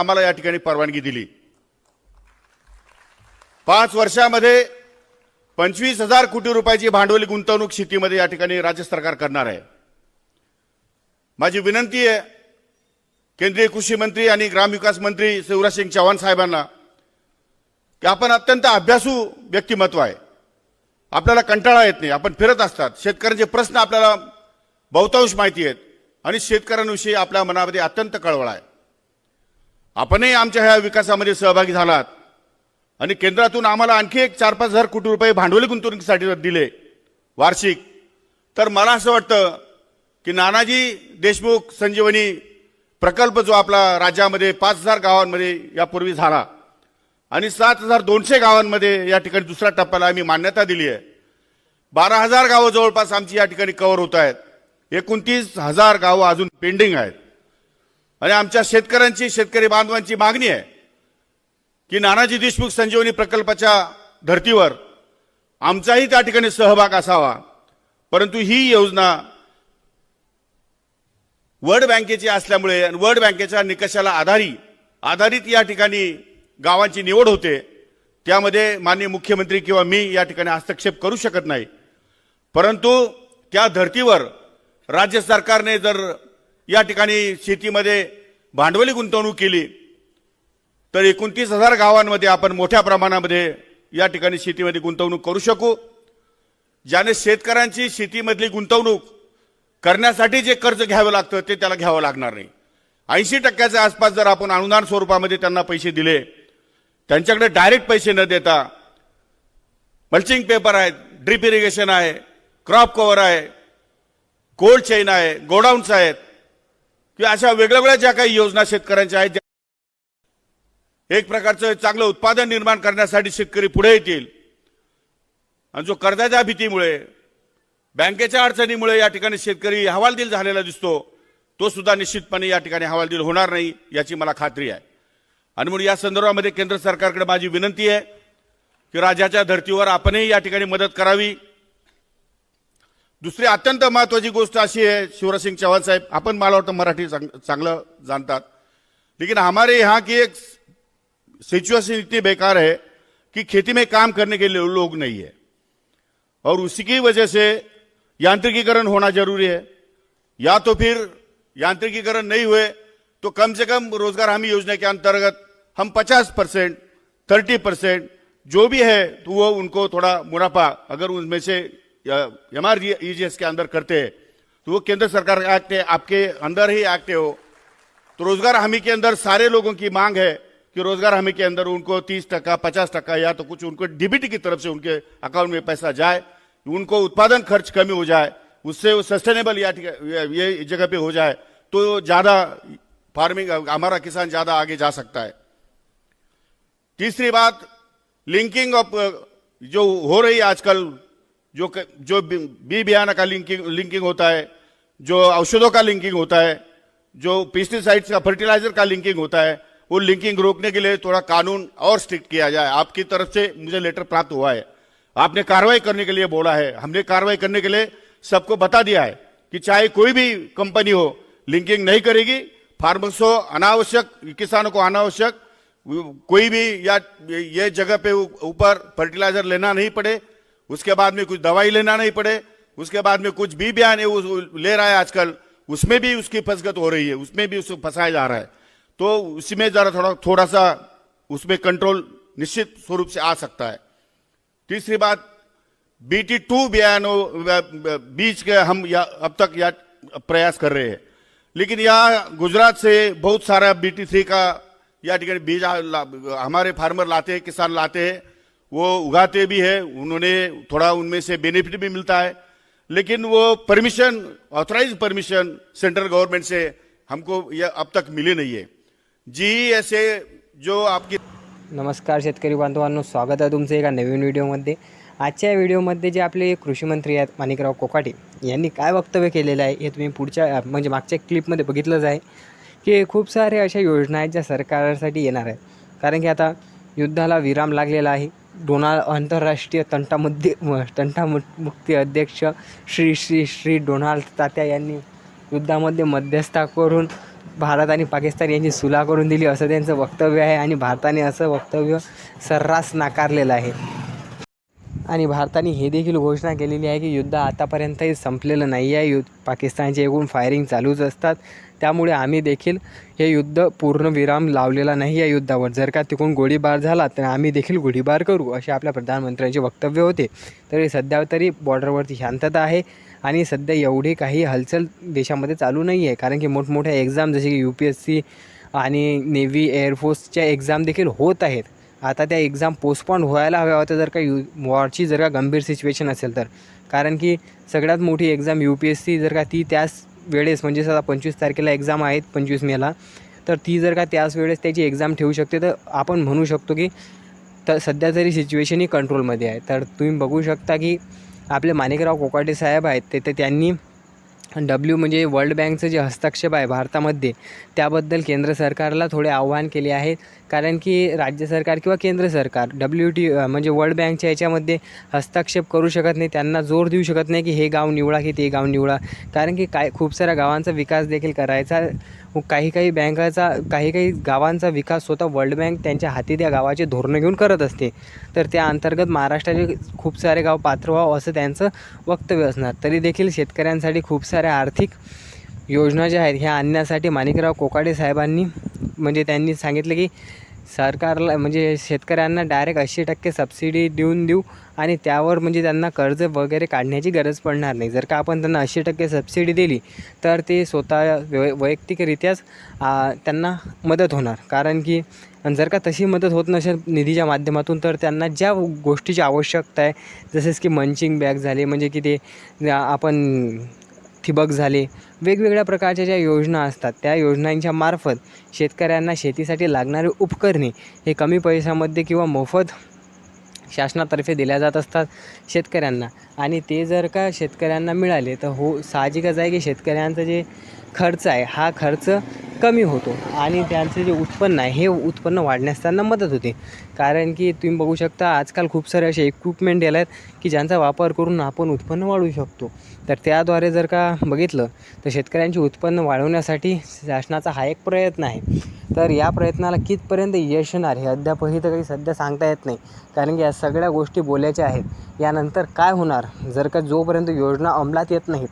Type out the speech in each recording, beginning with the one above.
आम्हाला या ठिकाणी परवानगी दिली. पाच वर्षामध्ये पंचवीस हजार कोटी रुपयाची भांडवली गुंतवणूक शेतीमध्ये या ठिकाणी राज्य सरकार करणार आहे. माझी विनंती आहे केंद्रीय कृषी मंत्री आणि ग्रामविकास मंत्री शिवराज सिंग चव्हाण साहेबांना की आपण अत्यंत अभ्यासू व्यक्तिमत्व आहे. आपल्याला कंटाळा येत नाही आपण फिरत असतात. शेतकऱ्यांचे प्रश्न आपल्याला बहुतांश माहिती आहेत आणि शेतकऱ्यांविषयी आपल्या मनामध्ये अत्यंत कळवळा आहे. आपणही आमच्या ह्या विकासामध्ये सहभागी झालात. आणि केंद्रातून आम्हाला आणखी एक चार पाच हजार कोटी रुपये भांडवली गुंतवणुकीसाठी जर दिले वार्षिक. तर मला असं वाटतं की नानाजी देशमुख संजीवनी प्रकल्प जो आपला राज्यामध्ये पाच हजार गावांमध्ये यापूर्वी झाला आणि सात हजार दोनशे गावांमध्ये या ठिकाणी दुसऱ्या टप्प्याला आम्ही मान्यता दिली आहे. बारा हजार गावं जवळपास आमची या ठिकाणी कव्हर होत आहेत. एकोणतीस हजार गावं अजून पेंडिंग आहेत. आणि आमच्या शेतकऱ्यांची शेतकरी बांधवांची मागणी आहे की नानाजी देशमुख संजीवनी प्रकल्पाच्या धर्तीवर आमचाही त्या ठिकाणी सहभाग असावा. परंतु ही योजना वर्ल्ड बँकेची असल्यामुळे आणि वर्ल्ड बँकेच्या निकषाला आधारी आधारित या ठिकाणी गावांची निवड होते त्यामध्ये माननीय मुख्यमंत्री किंवा मी या ठिकाणी हस्तक्षेप करू शकत नाही. परंतु त्या धर्तीवर राज्य सरकारने जर या ठिकाणी शेतीमध्ये भांडवली गुंतवणूक केली. तर एकोणतीस हजार गावांमध्ये आपण मोठ्या प्रमाणामध्ये या ठिकाणी शेतीमध्ये गुंतवणूक करू शकू. ज्याने शेतकऱ्यांची शेतीमधली गुंतवणूक करण्यासाठी जे कर्ज घ्यावं लागतं ते त्याला घ्यावं लागणार नाही. ऐंशी टक्क्याच्या आसपास जर आपण अनुदान स्वरूपामध्ये त्यांना पैसे दिले त्यांच्याकडे डायरेक्ट पैसे न देता मल्चिंग पेपर आहेत ड्रीप इरिगेशन आहे क्रॉप कव्हर आहे कोल्ड चेन आहे गोडाऊन्स आहेत किंवा अशा वेगवेगळ्या ज्या काही योजना शेतकऱ्यांच्या आहेत एक प्रकारचं चांगलं उत्पादन निर्माण करण्यासाठी शेतकरी पुढे येतील. आणि जो कर्जाच्या भीतीमुळे बँकेच्या अडचणीमुळे या ठिकाणी शेतकरी हवालदिल झालेला दिसतो तो सुद्धा निश्चितपणे या ठिकाणी हवालदिल होणार नाही याची मला खात्री आहे. आणि म्हणून या संदर्भामध्ये केंद्र सरकारकडे माझी विनंती आहे की राज्याच्या धर्तीवर आपणही या ठिकाणी मदत करावी. दुसरी अत्यंत महत्वाची गोष्ट अशी आहे शिवराज सिंग चौहान साहेब आपण मला वाटतं मराठी चांग- चांगलं जाणतात. लेकिन हमारे यहाँ की एक सिचुएशन इतनी बेकार है कि खेती में काम करने के लिए लोग नहीं है। और उसी की वजह से यांत्रिकीकरण होना जरूरी है। या तो फिर यांत्रिकीकरण नहीं हुए तो कम से कम रोजगार हमी योजना के अंतर्गत हम 50 परसेंट थर्टी परसेंट जो भी है तो वो उनको थोड़ा मुनाफा अगर उनमें से एम आर के अंदर करते हैं तो वो केंद्र सरकार का एक्ट है, आपके अंदर ही एक्ट है। हो तो रोज़गार हमी के अंदर सारे लोगों की मांग है कि रोज़गार हमी के अंदर उनको तीस टका, पचास टका, या तो कुछ उनको डीबीटी की तरफ़ से उनके अकाउंट में पैसा जाए, उनको उत्पादन खर्च कमी हो जाए, उससे वो सस्टेनेबल या ये जगह पे हो जाए तो ज़्यादा फ़ार्मिंग हमारा किसान ज़्यादा आगे जा सकता है। तीसरी बात लिंकिंग ऑफ़ जो हो रही है आजकल जो जो बी बियाना का लिंकिंग लिंकिंग होता है, जो औषधों का लिंकिंग होता है, जो पेस्टिसाइड्स का फर्टिलाइज़र का लिंकिंग होता है, वो लिंकिंग रोकने के लिए थोड़ा कानून और स्ट्रिक्ट किया जाए। आपकी तरफ़ से मुझे लेटर प्राप्त हुआ है। आपने कार्रवाई करने के लिए बोला है। हमने कार्रवाई करने के लिए सबको बता दिया है कि चाहे कोई भी कंपनी हो, लिंकिंग नहीं करेगी। फार्मर्स को अनावश्यक, किसानों को अनावश्यक, कोई भी या ये जगह पे ऊपर फर्टिलाइज़र लेना नहीं पड़े। उसके बाद में कुछ दवाई लेना नहीं पड़े, उसके बाद में कुछ भी बयान ले रहा है आजकल, उसमें भी उसकी फसगत हो रही है, उसमें भी उसको फंसाया जा रहा है। तो उसमें जरा थोड़ा थोड़ा सा उसमें कंट्रोल निश्चित स्वरूप से आ सकता है। तीसरी बात बीटी टू बयानों बीज के हम या, अब तक या, प्रयास कर रहे हैं। लेकिन यहाँ गुजरात से बहुत सारा बीटी थ्री का, या बीज हमारे फार्मर लाते हैं, किसान लाते हैं वो उगाते भी है उन्होंने थोड़ा उनमें से बेनिफिट भी मिलता है। लेकिन वो permission authorise permission central government से हमको ये अब तक मिली नहीं है। जी ऐसे जो आपकी नमस्कार शेतकरी बांधवांनो स्वागत आहे तुमचं एका नवीन व्हिडिओमध्ये आजच्या व्हिडिओमध्ये जे आपले कृषी मंत्री आहेत माणिकराव कोकाटे यांनी काय वक्तव्य केलेलं आहे हे तुम्ही पुढच्या म्हणजे मागच्या क्लिपमध्ये बघितलंच आहे की खूप सारे अशा योजना आहेत ज्या सरकारसाठी येणार आहेत. कारण की आता युद्धाला विराम लागलेला आहे डोनाल्ड आंतरराष्ट्रीय तंटामध्ये म- तंटामुक्ती अध्यक्ष श्री श्री श्री डोनाल्ड तात्या यांनी युद्धामध्ये मध्यस्थता करून भारत आणि पाकिस्तान यांची सुला करून दिली असं त्यांचं वक्तव्य आहे आणि भारताने असं वक्तव्य सर्रास नाकारलेलं आहे. आणि भारताने हे देखील घोषणा केलेली आहे की युद्ध आतापर्यंतही संपलेलं नाही आहे. युद्ध पाकिस्तानचे एकूण फायरिंग चालूच असतात. त्यामुळे आम्ही देखील हे युद्ध पूर्ण विराम लावलेला नाही आहे युद्धावर. जर का तिकडून गोळीबार झाला तर आम्ही देखील गोळीबार करू असे आपल्या प्रधानमंत्र्यांचे वक्तव्य होते. तरी सध्या तरी बॉर्डरवरती शांतता आहे आणि सध्या एवढी काही हलचल देशामध्ये चालू नाही आहे. कारण की मोठमोठ्या एक्झाम जसे की यू पी एस सी आणि नेव्ही एअरफोर्सच्या एक्झाम देखील होत आहेत. आता त्या एक्झाम पोस्टपॉन व्हायला हव्या होत्या जर का यू वॉरची जर का गंभीर सिच्युएशन असेल तर. कारण की सगळ्यात मोठी exam U P S C जर का ती त्याच वेळेस म्हणजे आता पंचवीस तारखेला एक्झाम आहेत पंचवीस मेला तर ती जर का त्याच वेळेस त्याची एक्झाम ठेवू शकते तर आपण म्हणू शकतो की तर सध्या तरी सिच्युएशन ही कंट्रोलमध्ये आहे. तर तुम्ही बघू शकता की आपले माणिकराव कोकाटे साहेब आहेत ते ते त्यांनी डब्ल्यू म्हणजे वर्ल्ड बँकचं जे हस्तक्षेप आहे भारतामध्ये त्याबद्दल केंद्र सरकारला थोडे आव्हान केले आहे. कारण की राज्य सरकार किंवा केंद्र सरकार डब्ल्यू टी म्हणजे वर्ल्ड बँकच्या याच्यामध्ये हस्तक्षेप करू शकत नाही त्यांना जोर देऊ शकत नाही की हे गाव निवडा की ते गाव निवडा. कारण की काय खूप साऱ्या गावांचा विकास देखील करायचा काही काही बँकाचा काही काही गावांचा विकास स्वतः वर्ल्ड बँक त्यांच्या हाती त्या गावाचे धोरणं घेऊन करत असते. तर त्या अंतर्गत महाराष्ट्राचे खूप सारे गाव पात्र व्हावं असं त्यांचं वक्तव्य असणार. तरी देखील शेतकऱ्यांसाठी खूप साऱ्या आर्थिक योजना ज्या आहेत ह्या आणण्यासाठी माणिकराव कोकाडे साहेबांनी म्हणजे त्यांनी सांगितलं की सरकारला म्हणजे शेतकऱ्यांना डायरेक्ट ऐंशी टक्के सबसिडी देऊन देऊ आणि त्यावर म्हणजे त्यांना कर्ज वगैरे काढण्याची गरज पडणार नाही. जर का आपण त्यांना ऐंशी टक्के सबसिडी दिली तर ते स्वतः वै वैयक्तिकरित्याच त्यांना मदत होणार. कारण की जर का तशी मदत होत नसेल निधीच्या माध्यमातून तर त्यांना ज्या गोष्टीची आवश्यकता आहे जसेच की मंचिंग बॅग झाले म्हणजे की ते आपण ठिबक झाले. वेगवेगळ्या प्रकारच्या ज्या योजना असतात त्या योजनांच्या मार्फत शेतकऱ्यांना शेतीसाठी लागणारी उपकरणे हे कमी पैशामध्ये किंवा मोफत शासनातर्फे दिल्या जात असतात शेतकऱ्यांना. आणि ते जर का शेतकऱ्यांना मिळाले तर हो साहजिकच आहे की शेतकऱ्यांचं जे खर्च आहे. हा खर्च कमी होतो. आणि त्यांचं जे उत्पन्न आहे हे उत्पन्न वाढण्यास त्यांना मदत होते. कारण की तुम्ही बघू शकता आजकाल खूप सारे असे इक्विपमेंट आले आहेत की ज्यांचा वापर करून आपण उत्पन्न वाढवू शकतो. तर त्याद्वारे जर का बघितलं तर शेतकऱ्यांचे उत्पन्न वाढवण्यासाठी शासनाचा हा एक प्रयत्न आहे. तर या प्रयत्नाला कितपर्यंत यश येणार हे अद्यापही तर काही सध्या सांगता येत नाही. कारण की या सगळ्या गोष्टी बोलायच्या आहेत. यानंतर काय होणार? जर का जोपर्यंत योजना अंमलात येत नाहीत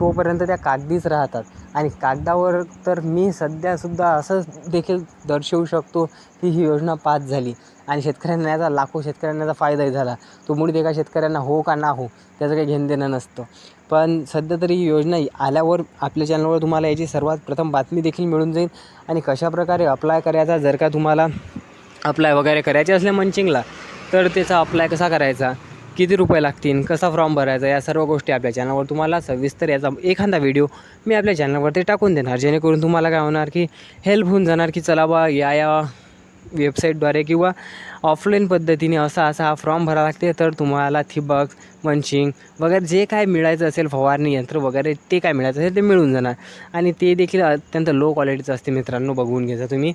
तोपर्यंत त्या कागदीच राहतात. आणि कागदावर तर मी सध्यासुद्धा असं देखील दर्शवू शकतो की ही योजना पास झाली. आणि शेतकऱ्यांना याचा लाखो शेतकऱ्यांना याचा फायदाही झाला. तो मुळीत एका शेतकऱ्यांना हो का ना हो त्याचं काही घेणं देणं नसतं. पण सध्या तरी ही योजना आल्यावर आपल्या चॅनलवर तुम्हाला याची सर्वात प्रथम बातमी देखील मिळून जाईल. आणि कशाप्रकारे अप्लाय करायचा जर का तुम्हाला अप्लाय वगैरे करायचे असले मंचिंगला तर त्याचा अप्लाय कसा करायचा? किती रुपये लागतील कसा फॉर्म भरायचा या सर्व गोष्टी आपल्या चॅनलवर तुम्हाला सविस्तर याचा एखादा व्हिडिओ मी आपल्या चॅनलवरती टाकून देणार. जेणेकरून तुम्हाला काय होणार की हेल्प होऊन जाणार की चला बा या या वेबसाईटद्वारे किंवा ऑफलाईन पद्धतीने असा असा हा फॉर्म भरावा लागते. तर तुम्हाला थिबक मंचिंग वगैरे जे काय मिळायचं असेल फवारणी यंत्र वगैरे ते काय मिळायचं असेल ते मिळून जाणार. आणि ते देखील अत्यंत लो क्वालिटीचं असते मित्रांनो बघून घ्यायचं तुम्ही.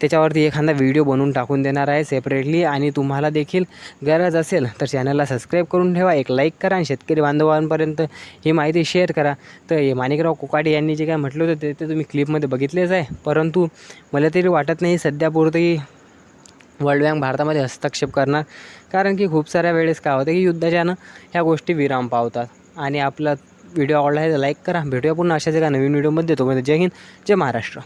त्याच्यावरती एखादा व्हिडिओ बनवून टाकून देणार आहे सेपरेटली आणि तुम्हाला देखील गरज असेल तर चॅनलला सबस्क्राईब करून ठेवा एक लाईक करा आणि शेतकरी बांधवांपर्यंत ही माहिती शेअर करा. तर हे माणिकराव कोकाटे यांनी जे काय म्हटलं होतं ते ते तुम्ही क्लिपमध्ये बघितलेच आहे. परंतु मला तरी वाटत नाही सध्यापुरतही वर्ल्ड बँक भारतामध्ये हस्तक्षेप करणार. कारण की खूप साऱ्या वेळेस काय होतं की युद्धाच्यानं ह्या गोष्टी विराम पावतात. आणि आपला व्हिडिओ आवडला आहे तर लाईक करा. भेटूया पुन्हा अशाच एका नवीन व्हिडिओमध्ये तोपर्यंत जय हिंद जय महाराष्ट्र.